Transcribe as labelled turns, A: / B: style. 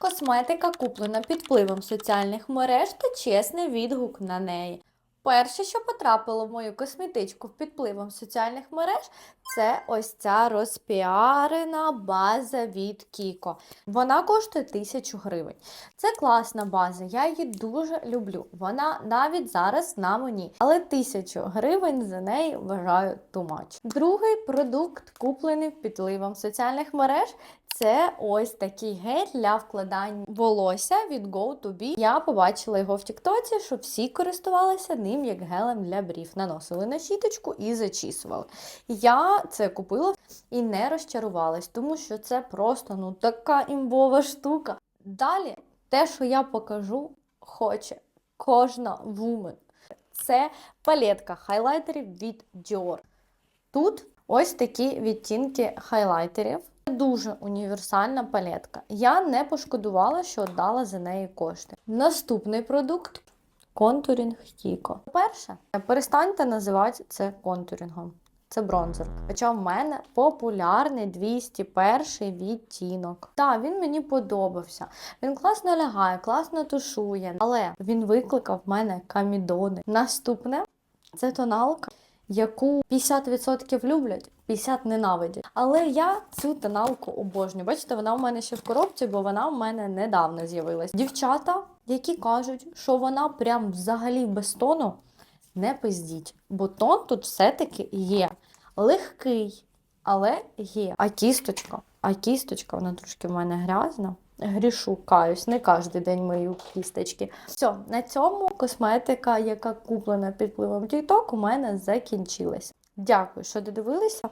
A: Косметика куплена під впливом соціальних мереж та чесний відгук на неї. Перше, що потрапило в мою косметичку під впливом соціальних мереж, це ось ця розпіарена база від Кіко. Вона коштує 1000 гривень. Це класна база, я її дуже люблю. Вона навіть зараз на мені, але 1000 гривень за неї вважаю much. Другий продукт, куплений під соціальних мереж, це ось такий гель для вкладання волосся від Go2B. Я побачила його в Тіктоці, що всі користувалися ним як гелем для брів. Наносили на щіточку і зачісували. Я це купила і не розчарувалась, тому що це просто ну така імбова штука. Далі, те, що я покажу, хоче кожна вумен. Це палетка хайлайтерів від Dior. Тут ось такі відтінки хайлайтерів. Дуже універсальна палетка. Я не пошкодувала, що дала за неї кошти. Наступний продукт контурінг Кіко. По-перше, перестаньте називати це контурінгом. Це бронзер. Хоча в мене популярний 201 відтінок. Так, він мені подобався. Він класно лягає, класно тушує, але він викликав в мене камідони. Наступне це тоналка, яку 50% люблять, 50% ненавидять. Але я цю тоналку обожнюю. Бачите, вона у мене ще в коробці, бо вона у мене недавно з'явилась. Дівчата, які кажуть, що вона прям взагалі без тону, не пиздіть, бо тон тут все-таки є. Легкий, але є. А кісточка, а кісточка, вона трошки в мене грязна. Грішу, каюсь, не кожен день мию кісточки. Все, на цьому косметика, яка куплена під впливом TikTok, у мене закінчилась. Дякую, що додивилися.